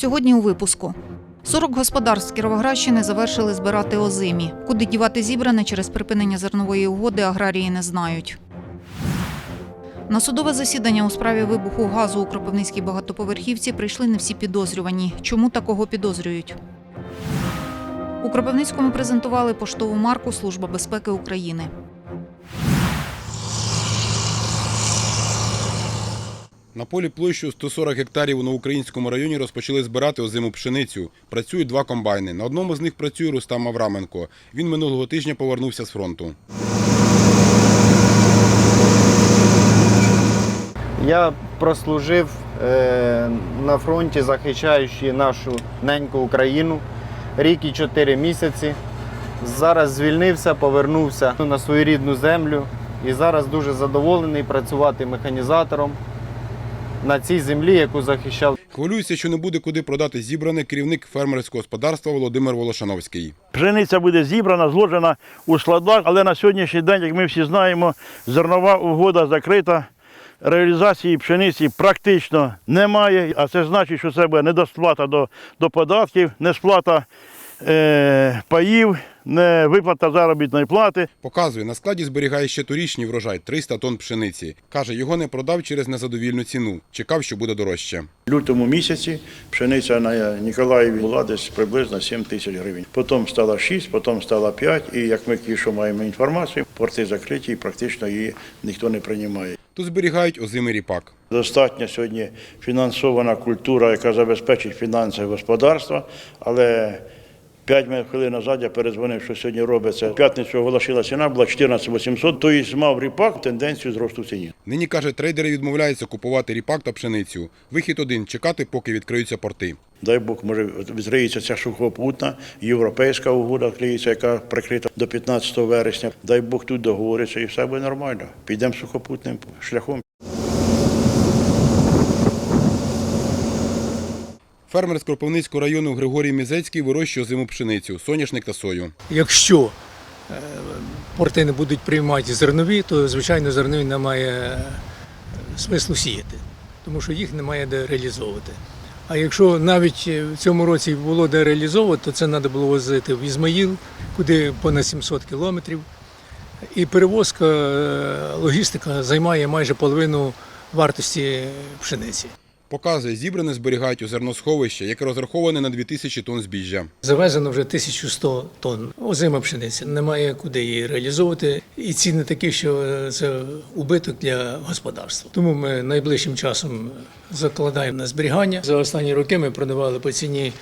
Сьогодні у випуску. 40 господарств Кіровоградщини завершили збирати озимі. Куди дівати зібране через припинення зернової угоди аграрії не знають. На судове засідання у справі вибуху газу у Кропивницькій багатоповерхівці прийшли не всі підозрювані. Чому такого підозрюють? У Кропивницькому презентували поштову марку Служба безпеки України. На полі площею 140 гектарів у Новоукраїнському районі розпочали збирати озиму пшеницю. Працюють два комбайни. На одному з них працює Рустам Авраменко. Він минулого тижня повернувся з фронту. Я прослужив е, на фронті, захищаючи нашу неньку Україну рік і чотири місяці. Зараз звільнився, повернувся на свою рідну землю і зараз дуже задоволений працювати механізатором на цій землі, яку захищав. Хвилюється, що не буде куди продати зібране керівник фермерського господарства Володимир Волошановський. Пшениця буде зібрана, зложена у складах, але на сьогоднішній день, як ми всі знаємо, зернова угода закрита. Реалізації пшениці практично немає, а це значить, що це буде недосплата до, до податків, несплата е, паїв, не виплата заробітної плати. Показує, на складі зберігає ще торічній врожай 300 тонн пшениці. Каже, його не продав через незадовільну ціну. Чекав, що буде дорожче. В лютому місяці пшениця на Ніколаєві була десь приблизно 7 тисяч гривень. Потім стала 6, потім стала 5, і як ми що маємо інформацію, порти закриті і практично її ніхто не приймає. Тут зберігають озимий ріпак. Достатньо сьогодні фінансована культура, яка забезпечить фінанси господарства, але 5 хвилин назад я перезвонив, що сьогодні робиться. В п'ятницю оголошила ціна, була 14 800, тобто мав ріпак тенденцію зросту ціні. Нині каже, трейдери відмовляються купувати ріпак та пшеницю. Вихід один чекати, поки відкриються порти. Дай Бог, може, відкриється ця сухопутна європейська угода, відкриється, яка прикрита до 15 вересня. Дай Бог тут договориться і все буде нормально. Підемо сухопутним шляхом. Фермер з Кропивницького району Григорій Мізецький вирощує озиму пшеницю, соняшник та сою. Якщо е, порти не будуть приймати зернові, то звичайно зернові немає е, смислу сіяти, тому що їх немає де реалізовувати. А якщо навіть е, в цьому році було де реалізовувати, то це треба було возити в Ізмаїл, куди понад 700 кілометрів. І перевозка, логістика займає майже половину вартості пшениці. Показує, зібране зберігають у зерносховище, яке розраховане на 2000 тонн збіжжя. Завезено вже 1100 тонн озима пшениці. Немає куди її реалізовувати. І ціни такі, що е, це убиток для господарства. Тому ми найближчим часом закладаємо на зберігання. За останні роки ми продавали по ціні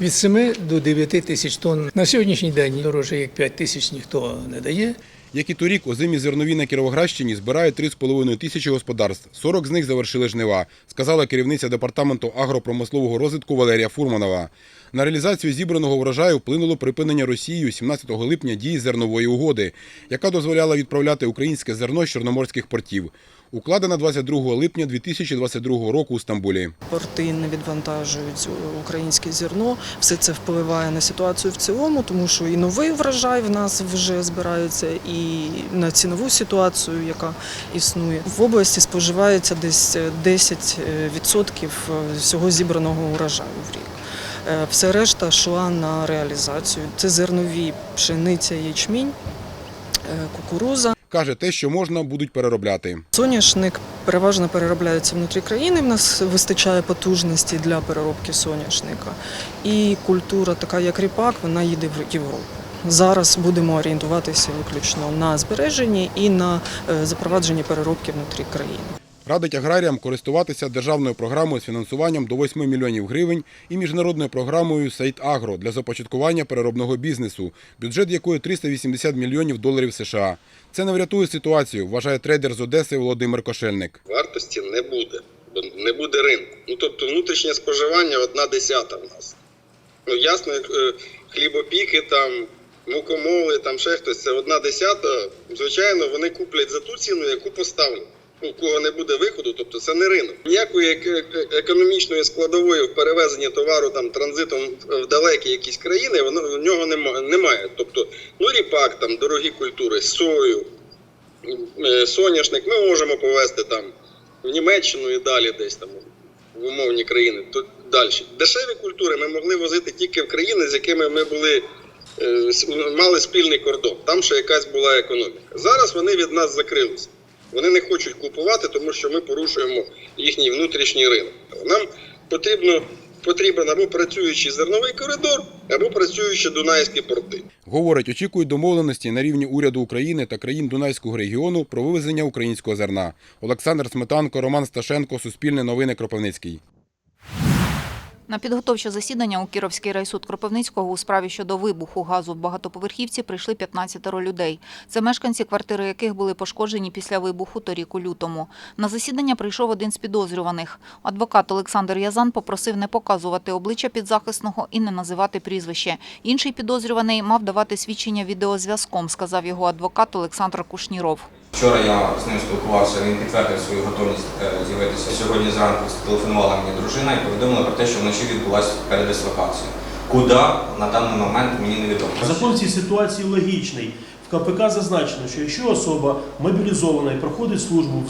від 7 до 9 тисяч тонн. На сьогоднішній день дороже як 5 тисяч ніхто не дає. Як і торік, озимі зернові на Кіровоградщині збирають 3,5 тисячі господарств. 40 з них завершили жнива, сказала керівниця департаменту агропромислового розвитку Валерія Фурманова. На реалізацію зібраного врожаю вплинуло припинення Росією 17 липня дії зернової угоди, яка дозволяла відправляти українське зерно з чорноморських портів. Укладена 22 липня 2022 року у Стамбулі. порти не відвантажують українське зерно. Все це впливає на ситуацію в цілому, тому що і новий врожай в нас вже збирається, і на цінову ситуацію, яка існує. В області споживається десь 10% всього зібраного урожаю в рік. Е, Все решта йшла на реалізацію. Це зернові пшениця, ячмінь, е, кукуруза. Каже, те, що можна, будуть переробляти. Соняшник переважно переробляється внутрі країни. В нас вистачає потужності для переробки соняшника. І культура, така як ріпак, вона їде в Європу. Зараз будемо орієнтуватися виключно на збереженні і на е, запровадженні переробки внутрі країни. Радить аграріям користуватися державною програмою з фінансуванням до 8 мільйонів гривень і міжнародною програмою Сейт Агро для започаткування переробного бізнесу, бюджет якої 380 мільйонів доларів США. Це не врятує ситуацію, вважає трейдер з Одеси Володимир Кошельник. вартості не буде, бо не буде ринку. Ну тобто внутрішнє споживання одна десята в нас. Ну ясно, е, хлібопіки, там, мукомоли, там ще хтось, це одна десята. Звичайно, вони куплять за ту ціну, яку поставлять. У кого не буде виходу, тобто це не ринок. Ніякої ек- ек- економічної складової в перевезенні товару там транзитом в далекі якісь країни, воно в нього нема- немає. Тобто, ну ріпак, там дорогі культури, сою, е, соняшник ми можемо повезти там в Німеччину і далі десь там в умовні країни. То далі. Дешеві культури ми могли возити тільки в країни, з якими ми були е, мали спільний кордон. Там ще якась була економіка. Зараз вони від нас закрилися. Вони не хочуть купувати, тому що ми порушуємо їхній внутрішній ринок. Нам потрібно потрібен або працюючий зерновий коридор, або працюючі дунайські порти. Говорить, очікують домовленості на рівні уряду України та країн Дунайського регіону про вивезення українського зерна. Олександр Сметанко, Роман Сташенко, Суспільне новини Кропивницький. На підготовче засідання у Кіровський райсуд Кропивницького у справі щодо вибуху газу в багатоповерхівці прийшли 15 людей. Це мешканці, квартири яких були пошкоджені після вибуху торік у лютому. На засідання прийшов один з підозрюваних. Адвокат Олександр Язан попросив не показувати обличчя підзахисного і не називати прізвище. Інший підозрюваний мав давати свідчення відеозв'язком, сказав його адвокат Олександр Кушніров. Вчора я з ним спілкувався, він підтвердив свою готовність е, з'явитися. Сьогодні зранку телефонувала мені дружина і повідомила про те, що вночі відбулася передислокація. Куди на даний момент мені невідомо. Закон цій ситуації логічний. В КПК зазначено, що якщо особа мобілізована і проходить службу в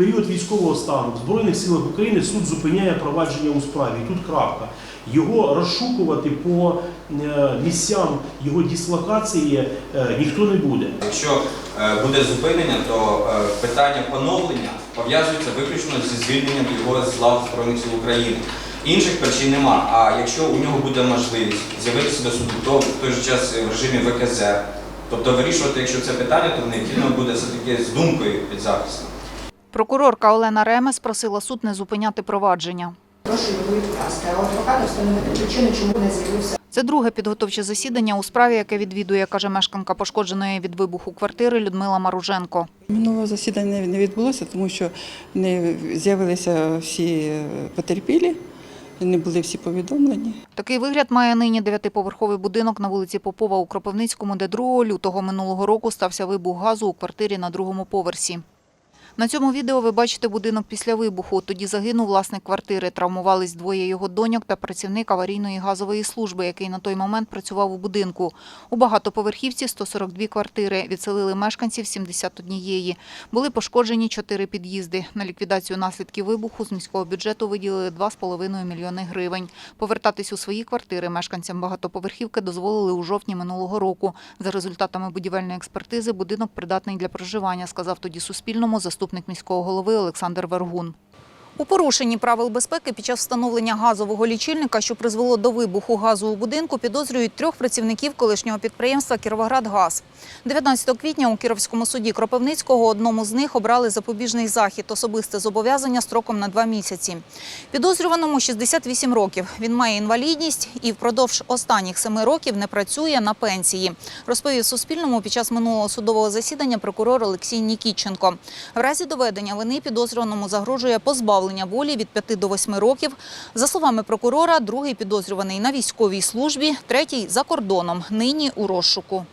період військового стану в Збройних силах України, суд зупиняє провадження у справі. І тут крапка. Його розшукувати по е, місцям його дислокації е, ніхто не буде. Якщо е, буде зупинення, то питання поновлення пов'язується виключно зі звільненням його з лав Збройних сил України. Інших причин нема. А якщо у нього буде можливість з'явитися до суду, то в той же час в режимі ВКЗ. Тобто вирішувати, якщо це питання, то необхідно буде все-таки з думкою під захистом. Прокурорка Олена Ремес просила суд не зупиняти провадження. Прошу його відкласти, а адвоката встановити причини, чому не з'явився. Це друге підготовче засідання у справі, яке відвідує, каже мешканка пошкодженої від вибуху квартири Людмила Маруженко. Минулого засідання не відбулося, тому що не з'явилися всі е, потерпілі, не були всі повідомлені. Такий вигляд має нині дев'ятиповерховий будинок на вулиці Попова у Кропивницькому, де 2 лютого минулого року стався вибух газу у квартирі на другому поверсі. На цьому відео ви бачите будинок після вибуху. Тоді загинув власник квартири. Травмувались двоє його доньок та працівник аварійної газової служби, який на той момент працював у будинку. У багатоповерхівці 142 квартири. Відселили мешканців 71. Були пошкоджені чотири під'їзди. На ліквідацію наслідків вибуху з міського бюджету виділили 2,5 мільйони гривень. Повертатись у свої квартири мешканцям багатоповерхівки дозволили у жовтні минулого року. За результатами будівельної експертизи будинок придатний для проживання, сказав тоді Суспільному заступник міського голови Олександр Вергун. У порушенні правил безпеки під час встановлення газового лічильника, що призвело до вибуху газу у будинку, підозрюють трьох працівників колишнього підприємства «Кіровоградгаз». 19 квітня у Кіровському суді Кропивницького одному з них обрали запобіжний захід – особисте зобов'язання строком на два місяці. Підозрюваному 68 років. Він має інвалідність і впродовж останніх семи років не працює на пенсії. Розповів Суспільному під час минулого судового засідання прокурор Олексій Нікітченко. В разі доведення вини підозрюваному загрожує позбавлення волі від 5 до 8 років. За словами прокурора, другий підозрюваний на військовій службі, третій за кордоном, нині у розшуку.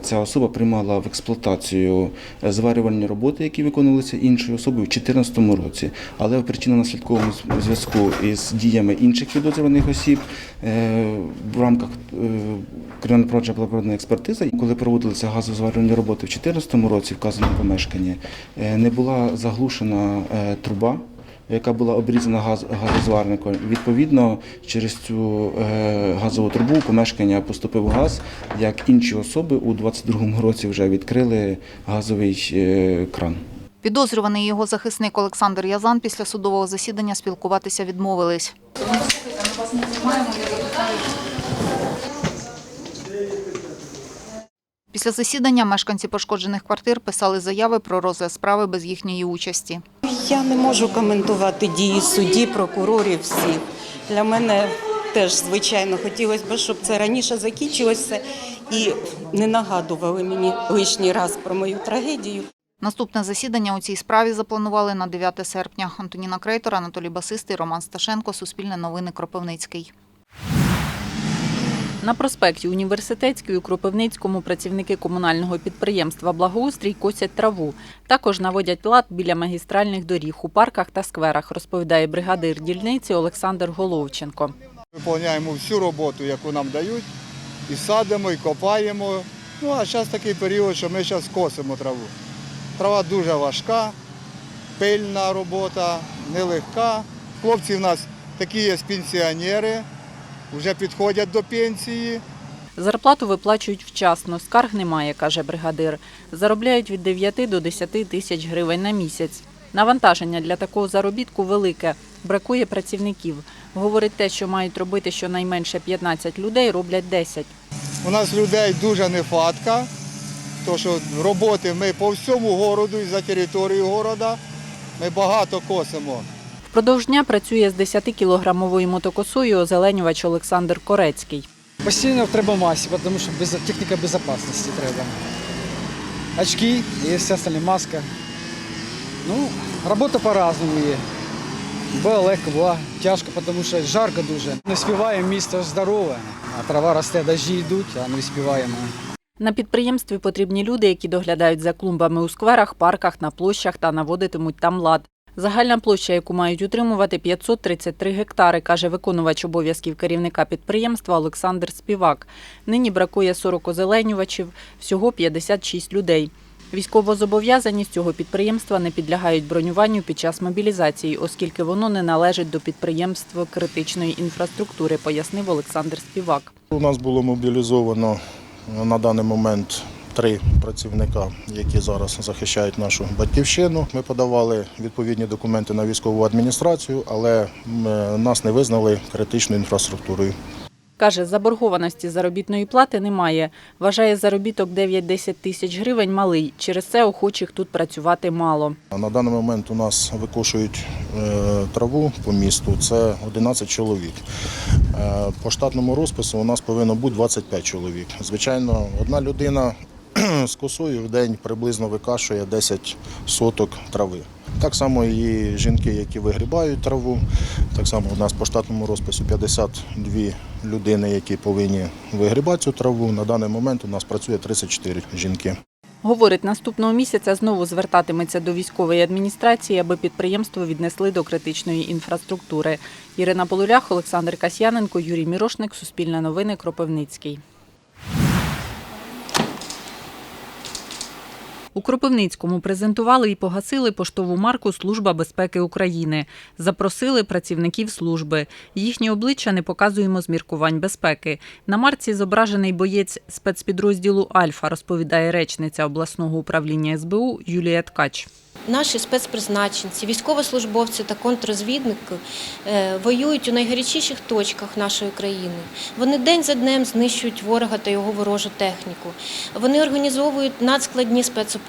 Ця особа приймала в експлуатацію е, зварювальні роботи, які виконувалися іншою особою в 2014 році. Але в причинно-наслідковому зв'язку із діями інших підозрюваних осіб е, в рамках е, кримінально-провадження була проведена експертиза. Коли проводилися газозварювальні роботи в 2014 році вказаному помешканні, не була заглушена труба яка була обрізана газ, газозварником. Відповідно, через цю е, газову трубу помешкання поступив газ, як інші особи у 22-му році вже відкрили газовий е, кран. Підозрюваний його захисник Олександр Язан після судового засідання спілкуватися відмовились. Після засідання мешканці пошкоджених квартир писали заяви про розгляд справи без їхньої участі. Я не можу коментувати дії судді, прокурорів всіх. Для мене теж, звичайно, хотілося б, щоб це раніше закінчилося і не нагадували мені лишній раз про мою трагедію. Наступне засідання у цій справі запланували на 9 серпня. Антоніна Крейтор, Анатолій Басистий, Роман Сташенко, Суспільне новини Кропивницький. На проспекті Університетській у Кропивницькому працівники комунального підприємства Благоустрій косять траву. Також наводять лад біля магістральних доріг у парках та скверах, розповідає бригадир дільниці Олександр Головченко. Виконуємо всю роботу, яку нам дають, і садимо, і копаємо. Ну а зараз такий період, що ми зараз косимо траву. Трава дуже важка, пильна робота, нелегка. Хлопці в нас такі є пенсіонери, вже підходять до пенсії. Зарплату виплачують вчасно, скарг немає, каже бригадир. Заробляють від 9 до 10 тисяч гривень на місяць. Навантаження для такого заробітку велике, бракує працівників. Говорить те, що мають робити щонайменше 15 людей, роблять 10. У нас людей дуже нефатка, то що роботи ми по всьому городу і за територією города. Ми багато косимо. Впродовж дня працює з 10-кілограмовою мотокосою озеленювач Олександр Корецький. Постійно треба масі, тому що без, техніка безпечності треба. Очки і все остальне, маска. Ну, робота по-разному є. Була легко, була тяжко, тому що жарко дуже. Не співаємо, місто здорове, а трава росте, дощі йдуть, а не співаємо. На підприємстві потрібні люди, які доглядають за клумбами у скверах, парках, на площах та наводитимуть там лад. Загальна площа, яку мають утримувати 533 гектари, каже виконувач обов'язків керівника підприємства Олександр Співак. Нині бракує 40 озеленювачів, всього 56 людей. Військовозобов'язані з цього підприємства не підлягають бронюванню під час мобілізації, оскільки воно не належить до підприємств критичної інфраструктури, пояснив Олександр Співак. У нас було мобілізовано на даний момент три працівника, які зараз захищають нашу батьківщину. Ми подавали відповідні документи на військову адміністрацію, але нас не визнали критичною інфраструктурою. Каже, заборгованості заробітної плати немає. Вважає заробіток 9-10 тисяч гривень малий. Через це охочих тут працювати мало. На даний момент у нас викошують е, траву по місту. Це 11 чоловік. Е, По штатному розпису у нас повинно бути 25 чоловік. Звичайно, одна людина з косою в день приблизно викашує 10 соток трави. Так само і жінки, які вигрібають траву. Так само у нас по штатному розпису 52 людини, які повинні вигрібати цю траву. На даний момент у нас працює 34 жінки. Говорить, наступного місяця знову звертатиметься до військової адміністрації, аби підприємство віднесли до критичної інфраструктури. Ірина Полулях, Олександр Касьяненко, Юрій Мірошник, Суспільне новини, Кропивницький. У Кропивницькому презентували і погасили поштову марку Служба безпеки України. Запросили працівників служби. Їхні обличчя не показуємо з міркувань безпеки. На марці зображений боєць спецпідрозділу Альфа, розповідає речниця обласного управління СБУ Юлія Ткач. Наші спецпризначенці, військовослужбовці та контррозвідники е, воюють у найгарячіших точках нашої країни. Вони день за днем знищують ворога та його ворожу техніку. Вони організовують надскладні спецоперації.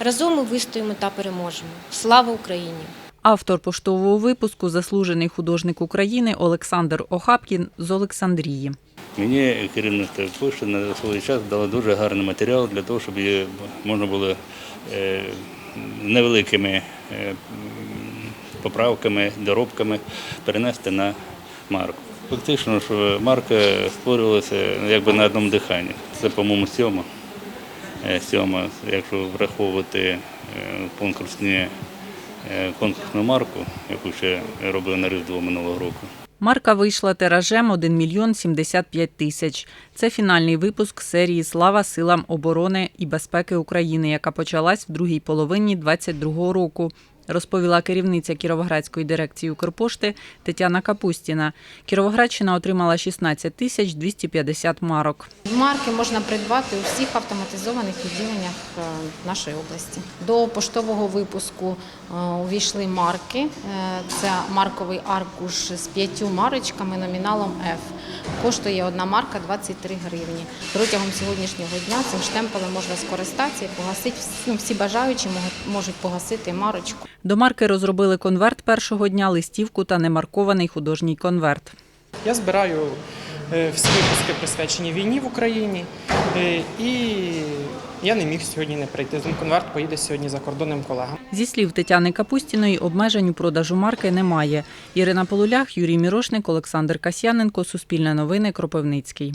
Разом ми вистоїмо та переможемо. Слава Україні! Автор поштового випуску заслужений художник України Олександр Охапкін з Олександрії. Мені керівництво пошти на свій час дало дуже гарний матеріал для того, щоб можна було е, невеликими е, поправками, доробками перенести на марку. Фактично, що марка створювалася якби на одному диханні. Це, по-моєму, сьома. Е, Сьома, якщо враховувати е, конкурсні, е, конкурсну марку, яку ще робив на Різдво минулого року. Марка вийшла тиражем 1 мільйон 75 тисяч. Це фінальний випуск серії Слава силам оборони і безпеки України, яка почалась в другій половині 2022 року. Розповіла керівниця Кіровоградської дирекції Укрпошти Тетяна Капустіна. Кіровоградщина отримала 16 тисяч 250 марок. Марки можна придбати у всіх автоматизованих відділеннях е, нашої області. До поштового випуску е, увійшли марки. Е, Це марковий аркуш з п'ятью марочками номіналом F. Коштує одна марка 23 гривні. Протягом сьогоднішнього дня цим штемпелем можна скористатися і погасити. Ну, всі бажаючі можуть- можуть погасити марочку. До марки розробили конверт першого дня, листівку та немаркований художній конверт. Я збираю е, всі випуски присвячені війні в Україні, е, і я не міг сьогодні не прийти. Тому конверт поїде сьогодні за кордонним колегам. Зі слів Тетяни Капустіної, обмежень у продажу марки немає. Ірина Полулях, Юрій Мірошник, Олександр Касьяненко, Суспільне новини, Кропивницький.